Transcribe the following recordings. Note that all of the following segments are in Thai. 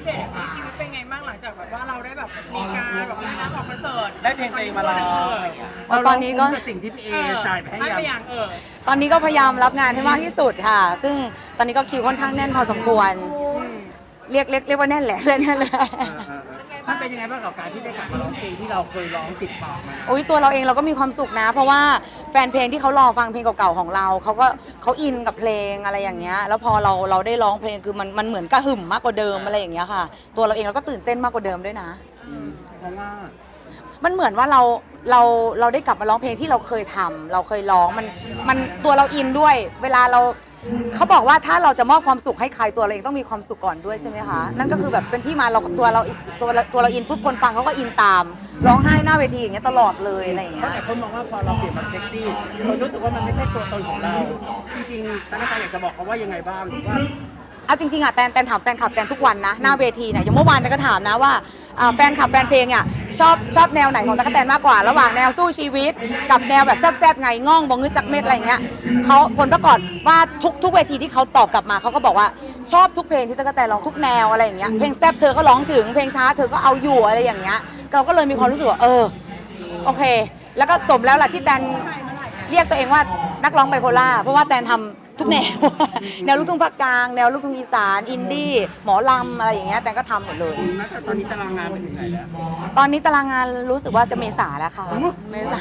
ปเดตสิชีวิตเป็นไงบ้างหลังจากแบบว่าเราได้แบบมีการแบบได้นัดออกคอนเสิร์ตได้เพลงตัวเองมาร้องอะไรอย่างเงี้ยเอาตอนนี้ก็ เราลงทุกับสิ่งที่พี่เอจ่ายไปให้ให้ยังไปอย่างเออตอนนี้ก็พยายามรับงานให้มากที่สุดค่ะ ซึ่งตอนนี้ก็คิวค่อนข้างแน่นพอสมควร เรียกเรียกเรียกว่าแน่นแหละเรียกแน่นเลยเออเออเออ มันเป็นยังไงบ้างกับการที่ได้กลับมาร้องเพลงที่เราเคยร้องติดปากมาโอ้ยตัวเราเองเราก็มีความสุขนะ เพราะว่าแฟนเพลงที่เขารอฟังเพลงเก่าๆของเราเขาก็เขาอินกับเพลงอะไรอย่างเงี้ยแล้วพอเราเราได้ร้องเพลงคือมันมันเหมือนกระหึ่มมากกว่าเดิมอะไรอย่างเงี้ยค่ะ ตัวเราเองเราก็ตื่นเต้นมากกว่าเดิมด้วยนะอืมเพราะว่า มันเหมือนว่าเราเราเราได้กลับมาร้องเพลงที่เราเคยทำเราเคยร้องมันมันตัวเราอินด้วย เวลาเรา เขาบอกว่าถ้าเราจะมอบความสุขให้ใครตัวเราเองต้องมีความสุขก่อนด้วยใช่ไหมคะนั่นก็คือแบบเป็นที่มาเราตัวเราตัวเราตัวเราอินปุ๊บคนฟังเขาก็อินตามร้องไห้หน้าเวทีอย่างเงี้ยตลอดเลยอะไรอย่างเงี้ย แต่คนมองว่าพอเราเปลี่ยนมาเซ็กซี่คนรู้สึกว่ามันไม่ใช่ตัวตนของเรา จริงๆตั้งใจอยากจะบอกเขาว่ายังไงบ้างว่า เอาจริงๆอะแตนแตนถามแฟนคลับแตนทุกวันนะหน้าเวทีเนี่ยอย่างเมื่อวานแตนก็ถามนะว่าอ่าแฟนคลับแฟนเพลงอะชอบชอบแนวไหนของตะกแตนมากกว่า ระหว่างแนวสู้ชีวิต กับแนวแบบแซบๆไงง่องบองงึดจักเม็ดอะไรอย่างเงี้ยเขาผลประกอบว่าทุกทุกเวทีที่เขาตอบกลับมาเขาก็บอกว่าชอบทุกเพลงที่ตะกแตนร้องทุกแนวอะไรอย่างเงี้ยเพลงแซบเธอก็ร้องถึงเพลงช้าเธอก็เอาอยู่อะไรอย่างเงี้ยเราก็เลยมีความรู้สึกว่าเออโอเค แล้วก็สมแล้วล่ะที่แตนเรียกตัวเองว่านักร้องไบโพล่าเพราะว่าแตนทำ ทุกแนว แนวลูกทุ่งภาคกลาง แนวลูกทุ่งอีสาน อินดี้หมอลำอะไรอย่างเงี้ยแตนก็ทำหมดเลยแม้แต่ตอนนี้ตารางงานเป็นยังไงแล้ว ตอนนี้ตารางงานรู้สึกว่าจะเมษาแล้วค่ะ เมษา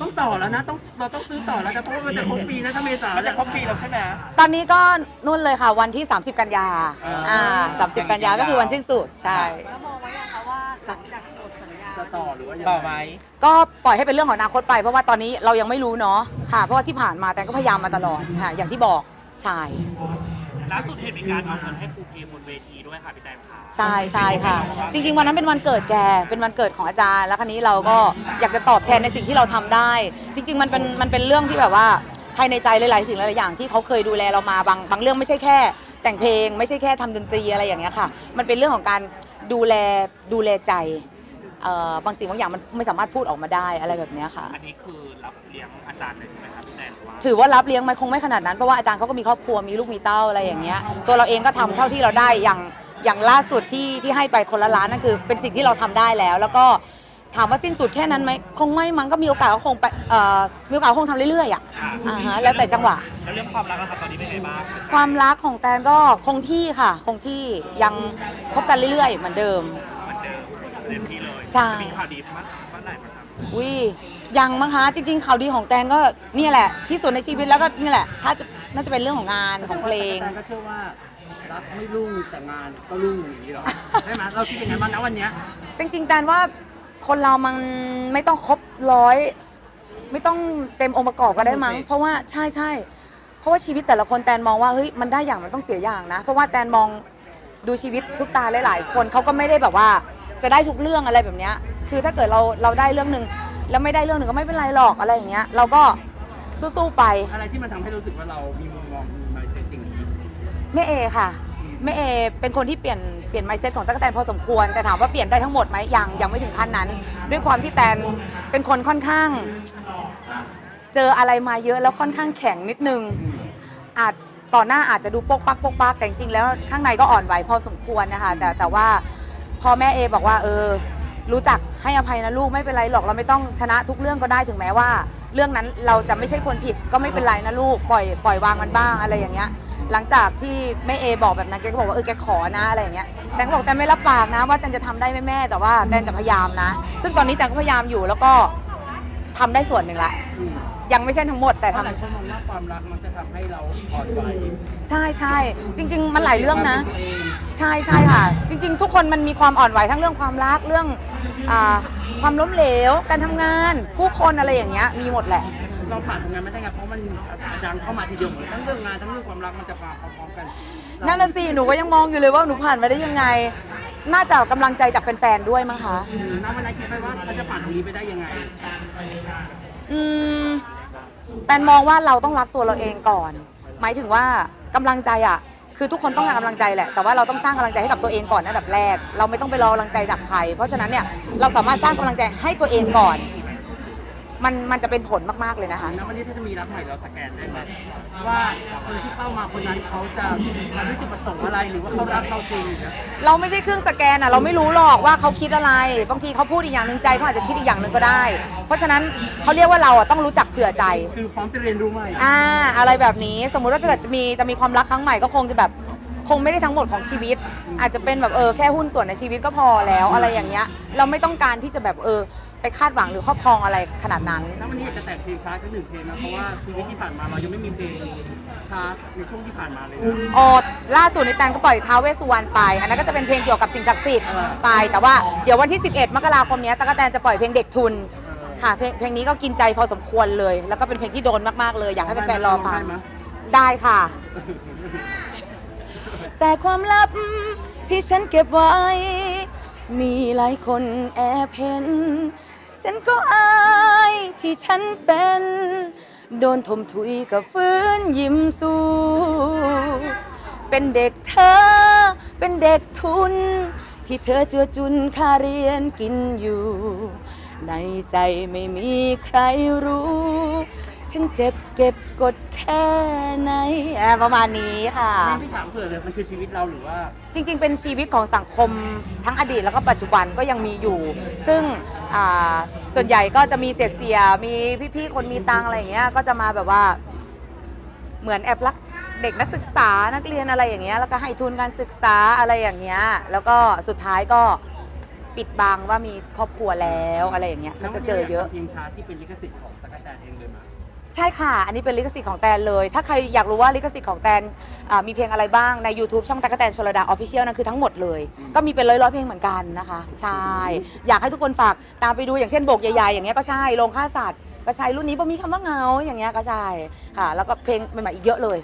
ต้องต่อแล้วนะ ต้องเราต้องซื้อต่อแล้วนะเพราะว่ามันจะครบปีนะถ้าเมษามันจะครบปีแล้วใช่ไหม ตอนนี้ก็นู่นเลยค่ะ วันที่ 30 กันยาอ่าอ่า 30 กันยาก็คือวันสิ้นสุด ใช่ แล้วมอ จะต่อหรือว่ายังต่อไงไหมก็ปล่อยให้เป็นเรื่องของอนาคตไป เพราะว่าตอนนี้เรายังไม่รู้เนาะค่ะ เพราะว่าที่ผ่านมาแตนก็พยายามมาตลอดค่ะ อย่างที่บอกใช่ล่าสุดเห็นมีการเอาเงินให้ครูเกมบนเวทีด้วยค่ะพี่แตงค่ะ ใช่ใช่ค่ะ จริง ๆ วันนั้นเป็นวันเกิดแกเป็นวันเกิดของอาจารย์ แล้วครั้นี้เราก็อยากจะตอบแทนในสิ่งที่เราทำได้ จริง ๆ มันเป็นมันเป็นเรื่องที่แบบว่าภายในใจหลายๆสิ่งหลายๆอย่างที่เขาเคยดูแลเรามาบางบางเรื่องไม่ใช่แค่ แต่งเพลงไม่ใช่แค่ทำดนตรีอะไรอย่างเงี้ยค่ะ มันเป็นเรื่องของการดูแลดูแลใจ เอ่อบางสิ่งบางอย่างมันไม่สามารถพูดออกมาได้อะไรแบบเนี้ยค่ะ อันนี้คือรับเลี้ยงอาจารย์เลยใช่ไหมครับพี่แตงว่าถือว่ารับเลี้ยงไหมคงไม่ขนาดนั้นเพราะว่าอาจารย์เขาก็มีครอบครัวมีลูกมีเต้าอะไรอย่างเงี้ย ตัวเราเองก็ทำเท่าที่เราได้อย่างอย่างล่าสุดที่ที่ให้ไปคนละล้านนั่นคือ เป็นสิ่งที่เราทำได้แล้ว แล้วก็ถามว่าสิ้นสุดแค่นั้นไหมคงไม่มั้งก็มีโอกาสก็คงไปเอ่อมีโอกาสก็คงทำเรื่อยๆอะอ่าฮะแล้วแต่จังหวะ แล้วเรื่องความรักนะครับตอนนี้เป็นไงบ้างความรักของแตนก็คงที่ค่ะ คงที่ยังคบกันเรื่อยๆ เหมือนเดิม เหมือนเดิมเต็มที่เลย ใช่ จะมีข่าวดีเมื่อเมื่อไหร่มาครับวิยังมั้งคะจริง ๆ ข่าวดีของแตนก็เนี่ยแหละ ที่สุดในชีวิตแล้วก็นี่แหละ ถ้าจะน่าจะเป็นเรื่องของงานของเพลงแตนก็เชื่อว่ารักไม่รุ่งแต่งานก็รุ่งอย่างนี้หรอ ใช่ไหมเราคิดยังไงบ้างนะวันเนี้ยจริงๆแตนว่าคนเรามันไม่ต้องครบร้อยไม่ต้องเต็มองค์ประกอบก็ได้มั้งโอเคเพราะว่าใช่ใช่เพราะว่าชีวิตแต่ละคนแตนมองว่าเฮ้ยมันได้อย่างมันต้องเสียอย่างนะ เพราะว่าแตนมองดูชีวิตทุกตาหลายๆคนเขาก็ไม่ได้แบบว่า จะได้ทุกเรื่องอะไรแบบเนี้ยคือถ้าเกิดเราเราได้เรื่องหนึ่งแล้วไม่ได้เรื่องหนึ่งก็ไม่เป็นไรหรอกอะไรอย่างเงี้ยเราก็สู้ๆไปอะไรที่มันทำให้รู้สึกว่าเรามีมุมมองมีมาเซ็ตสิ่งนี้แม่เอค่ะแม่เอเป็นคนที่เปลี่ยนเปลี่ยนไมเซ็ตของตั๊กแตนพอสมควรแต่ถามว่าเปลี่ยนได้ทั้งหมดไหมยังยังไม่ถึงขั้นนั้น ด้วยความที่แตนเป็นคนค่อนข้าง เจออะไรมาเยอะแล้วค่อนข้างแข็งนิดนึงอาจต่อหน้าอาจจะดูปกปักปกปักแต่จริงๆแล้วข้างในก็อ่อนไหวพอสมควรนะคะแต่แต่ว่า พอแม่เอบอกว่าเออ รู้จักให้อภัยนะลูกไม่เป็นไรหรอกเราไม่ต้องชนะทุกเรื่องก็ได้ถึงแม้ว่า เรื่องนั้นเราจะไม่ใช่คนผิดก็ไม่เป็นไรนะลูกปล่อยปล่อยวางมันบ้างอะไรอย่างเงี้ย หลังจากที่แม่เอบอกแบบนั้นแกก็บอกว่าเออแกขอนะอะไรอย่างเงี้ยแตนก็บอกแตนไม่รับปากนะ ว่าแตนจะทำได้ไหมแม่แต่ว่าแตนจะพยายามนะ ซึ่งตอนนี้แตนก็พยายามอยู่แล้วก็ทำได้ส่วนหนึ่งละ อืม ยังไม่ใช่ทั้งหมดแต่เพทำราะหลายคนมองว่าความรักมันจะทำให้เราอ่อนไหวใช่ใช่จริง ๆ มันหลายเรื่องนะความเป็นตัวเองใช่ใช่ค่ะ จริง ๆ ทุกคนมันมีความอ่อนไหวทั้งเรื่องความรักเรื่องอาความล้มเหลว การทำงานผู้คนอะไรอย่างเงี้ยมีหมดแหละ เราผ่านตรงนั้นไม่ได้ไงเพราะมันดังเข้ามาทีเดียวหมดทั้งเรื่องงานทั้งเรื่องความรักมันจะมาพร้อมๆกันนั่นน่ะสิหนูก็ยังมองอยู่เลยว่าหนูผ่านมาได้ยังไง น่าจะกำลังใจจากแฟนๆด้วยมั้งคะอืมณวันนั้นคิดไหมว่าฉันจะผ่านตรงนี้ไปได้ยังไงอืม แตนมองว่าเราต้องรักตัวเราเองก่อน หมายถึงว่ากำลังใจอะ คือทุกคนต้องการกำลังใจแหละ แต่ว่าเราต้องสร้างกำลังใจให้กับตัวเองก่อนอันดับแรก เราไม่ต้องไปรอกำลังใจจากใคร เพราะฉะนั้นเนี่ยเราสามารถสร้างกำลังใจให้ตัวเองก่อน มันมันจะเป็นผลมากๆเลยนะคะ แล้ววันนี้ถ้าจะมีรักใหม่เราสแกนได้ไหมว่าคนที่เข้ามาคนนั้นเขาจะมาด้วยจุดประสงค์อะไรหรือว่าเขารักเราจริงนะเราไม่ใช่เครื่องสแกนอะเราไม่รู้หรอกว่าเขาคิดอะไร บางทีเขาพูดอีกอย่างหนึ่งใจเขาอาจจะคิดอีกอย่างหนึ่งก็ได้ เพราะฉะนั้นเขาเรียกว่าเราอะต้องรู้จักเผื่อใจ คือพร้อมจะเรียนรู้ใหม่อ่าอะไรแบบนี้สมมุติว่าจะเกิดจะมีจะมีความรักครั้งใหม่ก็คงจะแบบคงไม่ได้ทั้งหมดของชีวิต อาจจะเป็นแบบเออแค่หุ้นส่วนในชีวิตก็พอแล้วอะไรอย่างเงี้ย เราไม่ต้องการที่จะแบบเออ ไปคาดหวังหรือครอบครองอะไรขนาดนั้น แล้ววันนี้อยากจะแต่งเพลงช้าสักหนึ่งเพลงนะเพราะว่าชีวิตที่ผ่านมาเรายังไม่มีเพลงช้าในช่วงที่ผ่านมาเลยนะอ๋อล่าสุดในแตนก็ปล่อยท้าวเวสสุวรรณไป อันนั้นก็จะเป็นเพลงเกี่ยวกับสิ่งศักดิ์สิทธิ์อ่าไป แต่ว่าเดี๋ยววันที่ 11 มกราคมเนี้ยตะกกะแตนจะปล่อยเพลงเด็กทุน ค่ะเพลงเพลงนี้ก็กินใจพอสมควรเลย แล้วก็เป็นเพลงที่โดนมากๆเลย อยากให้แฟนๆรอฟัง ได้ไหมได้ค่ะ แต่ความลับที่ฉันเก็บไว้ มีหลายคนแอบเห็น ฉันก็อายที่ฉันเป็น โดนถมถุยกับฟื้นยิ้มสู้ เป็นเด็กเธอ เป็นเด็กทุน ที่เธอเจือจุนค่าเรียนกินอยู่ ในใจไม่มีใครรู้ ฉันเจ็บเก็บกดแค่ไหนอะประมาณนี้ค่ะ ไม่พี่ถามเผื่อเลยมันคือชีวิตเราหรือว่า จริงๆ เป็นชีวิตของสังคมทั้งอดีตแล้วก็ปัจจุบันก็ยังมีอยู่ ซึ่ง อ่าส่วนใหญ่ก็จะมีเสียเสียๆมีพี่ๆคนมีตังอะไรอย่างเงี้ยก็จะมาแบบว่า เหมือนแอบรักเด็กนักศึกษานักเรียนอะไรอย่างเงี้ยแล้วก็ให้ทุนการศึกษาอะไรอย่างเงี้ยแล้วก็สุดท้ายก็ปิดบังว่ามีครอบครัวแล้วอะไรอย่างเงี้ยก็จะเจอเยอะ เพลงช้าที่เป็นลิขสิทธิ์ของตะกกะแตนเองเลยมั้ย ใช่ค่ะ อันนี้เป็นลิขสิทธิ์ของแตนเลย ถ้าใครอยากรู้ว่าลิขสิทธิ์ของแตนอ่ามีเพลงอะไรบ้างใน YouTube ช่องตะกกะแตนชลดาออฟฟิเชียลนั่นคือทั้งหมดเลย ก็มีเป็นร้อยๆเพลงเหมือนกันนะคะ ใช่ อยากให้ทุกคนฝากตามไปดูอย่างเช่นโบกใหญ่ๆอย่างเงี้ยก็ใช่โรงฆ่าสัตว์ก็ใช่รุ่นนี้บ่มีคำว่าเหงาอย่างเงี้ยก็ใช่ค่ะ แล้วก็เพลงใหม่ๆอีกเยอะเลย